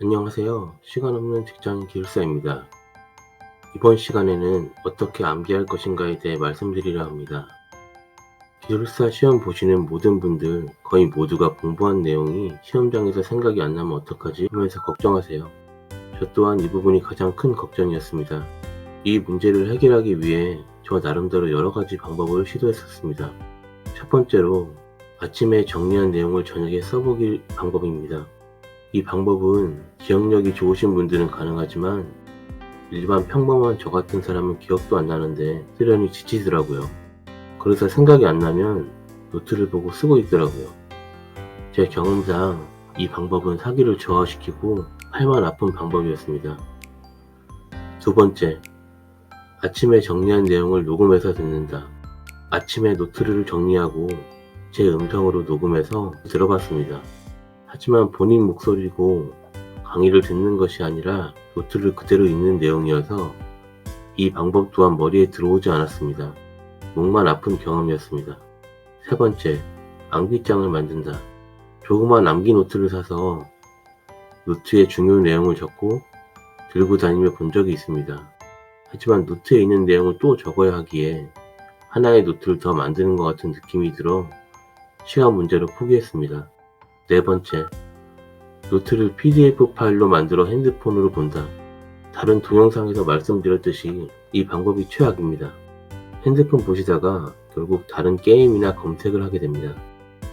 안녕하세요. 시간 없는 직장인 기술사입니다. 이번 시간에는 어떻게 암기할 것인가에 대해 말씀드리려 합니다. 기술사 시험 보시는 모든 분들 거의 모두가 공부한 내용이 시험장에서 생각이 안 나면 어떡하지 하면서 걱정하세요. 저 또한 이 부분이 가장 큰 걱정이었습니다. 이 문제를 해결하기 위해 저 나름대로 여러 가지 방법을 시도했었습니다. 첫 번째로 아침에 정리한 내용을 저녁에 써보기 방법입니다. 이 방법은 기억력이 좋으신 분들은 가능하지만 일반 평범한 저 같은 사람은 기억도 안 나는데 쓰려니 지치더라고요. 그래서 생각이 안 나면 노트를 보고 쓰고 있더라고요. 제 경험상 이 방법은 사기를 저하시키고 팔만 아픈 방법이었습니다. 두 번째, 아침에 정리한 내용을 녹음해서 듣는다. 아침에 노트를 정리하고 제 음성으로 녹음해서 들어봤습니다. 하지만 본인 목소리고 강의를 듣는 것이 아니라 노트를 그대로 읽는 내용이어서 이 방법 또한 머리에 들어오지 않았습니다. 목만 아픈 경험이었습니다. 세 번째, 암기장을 만든다. 조그만 암기 노트를 사서 노트에 중요 내용을 적고 들고 다니며 본 적이 있습니다. 하지만 노트에 있는 내용을 또 적어야 하기에 하나의 노트를 더 만드는 것 같은 느낌이 들어 시간 문제로 포기했습니다. 네 번째, 노트를 PDF 파일로 만들어 핸드폰으로 본다. 다른 동영상에서 말씀드렸듯이 이 방법이 최악입니다. 핸드폰 보시다가 결국 다른 게임이나 검색을 하게 됩니다.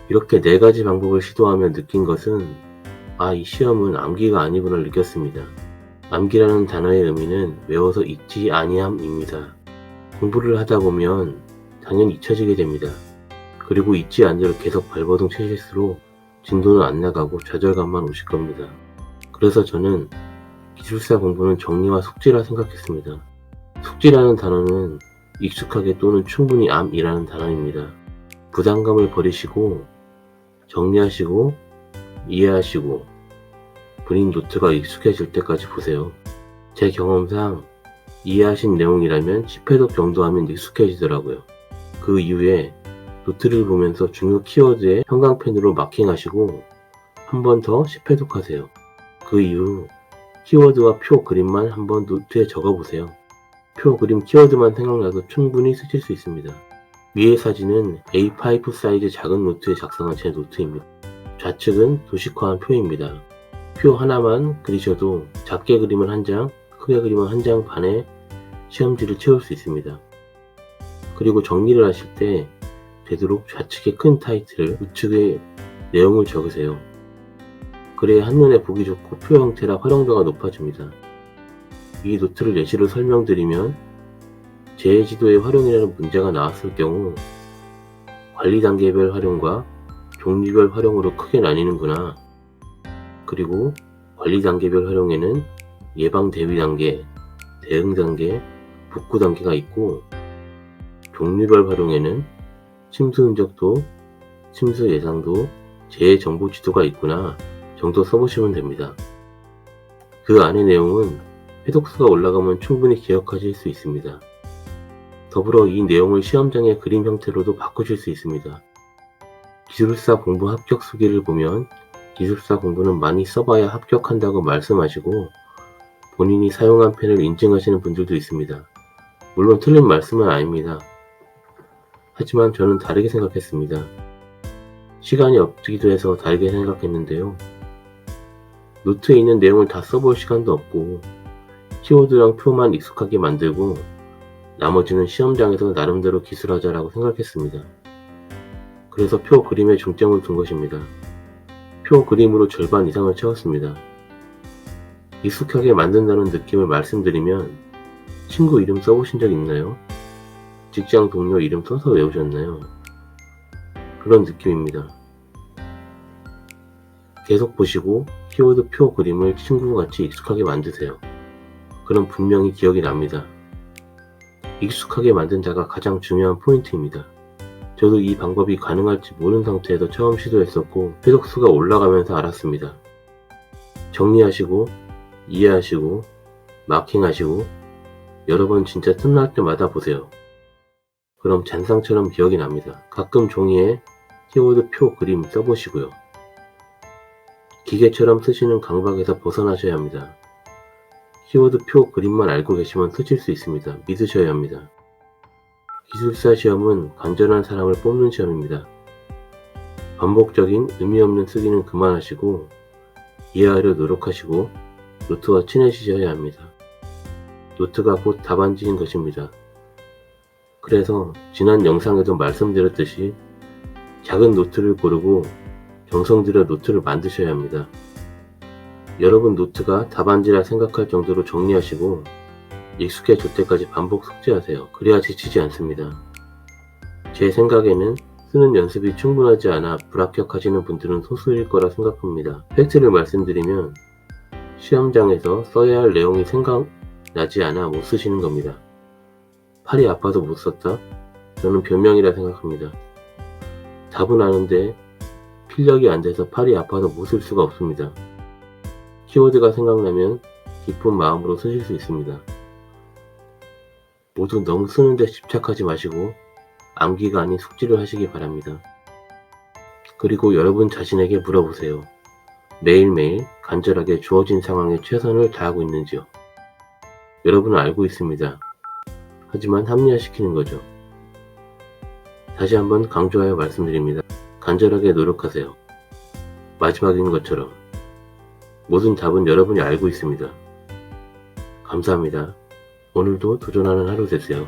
이렇게 네 가지 방법을 시도하며 느낀 것은 아, 이 시험은 암기가 아니구나 느꼈습니다. 암기라는 단어의 의미는 외워서 잊지 아니함입니다. 공부를 하다 보면 당연히 잊혀지게 됩니다. 그리고 잊지 않도록 계속 발버둥 치실수록 진도는 안 나가고 좌절감만 오실 겁니다. 그래서 저는 기술사 공부는 정리와 숙지라 생각했습니다. 숙지라는 단어는 익숙하게 또는 충분히 암이라는 단어입니다. 부담감을 버리시고 정리하시고 이해하시고 본인 노트가 익숙해질 때까지 보세요. 제 경험상 이해하신 내용이라면 10회독 정도 하면 익숙해지더라고요. 그 이후에 노트를 보면서 중요 키워드에 형광펜으로 마킹하시고 한 번 더 10회독 하세요. 그 이후 키워드와 표 그림만 한번 노트에 적어보세요. 표 그림 키워드만 생각나도 충분히 쓰실 수 있습니다. 위의 사진은 A5 사이즈 작은 노트에 작성한 제 노트입니다. 좌측은 도식화한 표입니다. 표 하나만 그리셔도 작게 그리면 한 장, 크게 그리면 한장 반에 시험지를 채울 수 있습니다. 그리고 정리를 하실 때 되도록 좌측에 큰 타이틀, 우측에 내용을 적으세요. 그래야 한눈에 보기 좋고 표 형태라 활용도가 높아집니다. 이 노트를 예시로 설명드리면 재해지도의 활용이라는 문제가 나왔을 경우 관리 단계별 활용과 종류별 활용으로 크게 나뉘는구나. 그리고 관리 단계별 활용에는 예방 대비 단계, 대응 단계, 복구 단계가 있고 종류별 활용에는 침수 흔적도, 침수 예상도, 재해 정보 지도가 있구나 정도 써보시면 됩니다. 그 안의 내용은 해독수가 올라가면 충분히 기억하실 수 있습니다. 더불어 이 내용을 시험장의 그림 형태로도 바꾸실 수 있습니다. 기술사 공부 합격 수기를 보면 기술사 공부는 많이 써봐야 합격한다고 말씀하시고 본인이 사용한 펜을 인증하시는 분들도 있습니다. 물론 틀린 말씀은 아닙니다. 하지만 저는 다르게 생각했습니다. 시간이 없기도 해서 다르게 생각했는데요. 노트에 있는 내용을 다 써볼 시간도 없고 키워드랑 표만 익숙하게 만들고 나머지는 시험장에서 나름대로 기술하자라고 생각했습니다. 그래서 표 그림에 중점을 둔 것입니다. 표 그림으로 절반 이상을 채웠습니다. 익숙하게 만든다는 느낌을 말씀드리면 친구 이름 써보신 적 있나요? 직장 동료 이름 써서 외우셨나요? 그런 느낌입니다. 계속 보시고 키워드 표 그림을 친구와 같이 익숙하게 만드세요. 그럼 분명히 기억이 납니다. 익숙하게 만든 자가 가장 중요한 포인트입니다. 저도 이 방법이 가능할지 모르는 상태에서 처음 시도했었고 회독수가 올라가면서 알았습니다. 정리하시고 이해하시고 마킹하시고 여러 번 진짜 틈날 때마다 보세요. 그럼 잔상처럼 기억이 납니다. 가끔 종이에 키워드 표 그림 써보시고요. 기계처럼 쓰시는 강박에서 벗어나셔야 합니다. 키워드 표 그림만 알고 계시면 쓰실 수 있습니다. 믿으셔야 합니다. 기술사 시험은 간절한 사람을 뽑는 시험입니다. 반복적인 의미 없는 쓰기는 그만하시고 이해하려 노력하시고 노트와 친해지셔야 합니다. 노트가 곧 답안지인 것입니다. 그래서 지난 영상에도 말씀드렸듯이 작은 노트를 고르고 정성 들여 노트를 만드셔야 합니다. 여러분 노트가 답안지라 생각할 정도로 정리하시고 익숙해질 때까지 반복 숙제하세요. 그래야 지치지 않습니다. 제 생각에는 쓰는 연습이 충분하지 않아 불합격하시는 분들은 소수일 거라 생각합니다. 팩트를 말씀드리면 시험장에서 써야 할 내용이 생각나지 않아 못 쓰시는 겁니다. 팔이 아파서 못 썼다? 저는 변명이라 생각합니다. 답은 아는데 필력이 안 돼서 팔이 아파서 못 쓸 수가 없습니다. 키워드가 생각나면 기쁜 마음으로 쓰실 수 있습니다. 모두 너무 쓰는데 집착하지 마시고 암기가 아닌 숙지를 하시기 바랍니다. 그리고 여러분 자신에게 물어보세요. 매일매일 간절하게 주어진 상황에 최선을 다하고 있는지요. 여러분은 알고 있습니다. 하지만 합리화시키는 거죠. 다시 한번 강조하여 말씀드립니다. 간절하게 노력하세요. 마지막인 것처럼 모든 답은 여러분이 알고 있습니다. 감사합니다. 오늘도 도전하는 하루 되세요.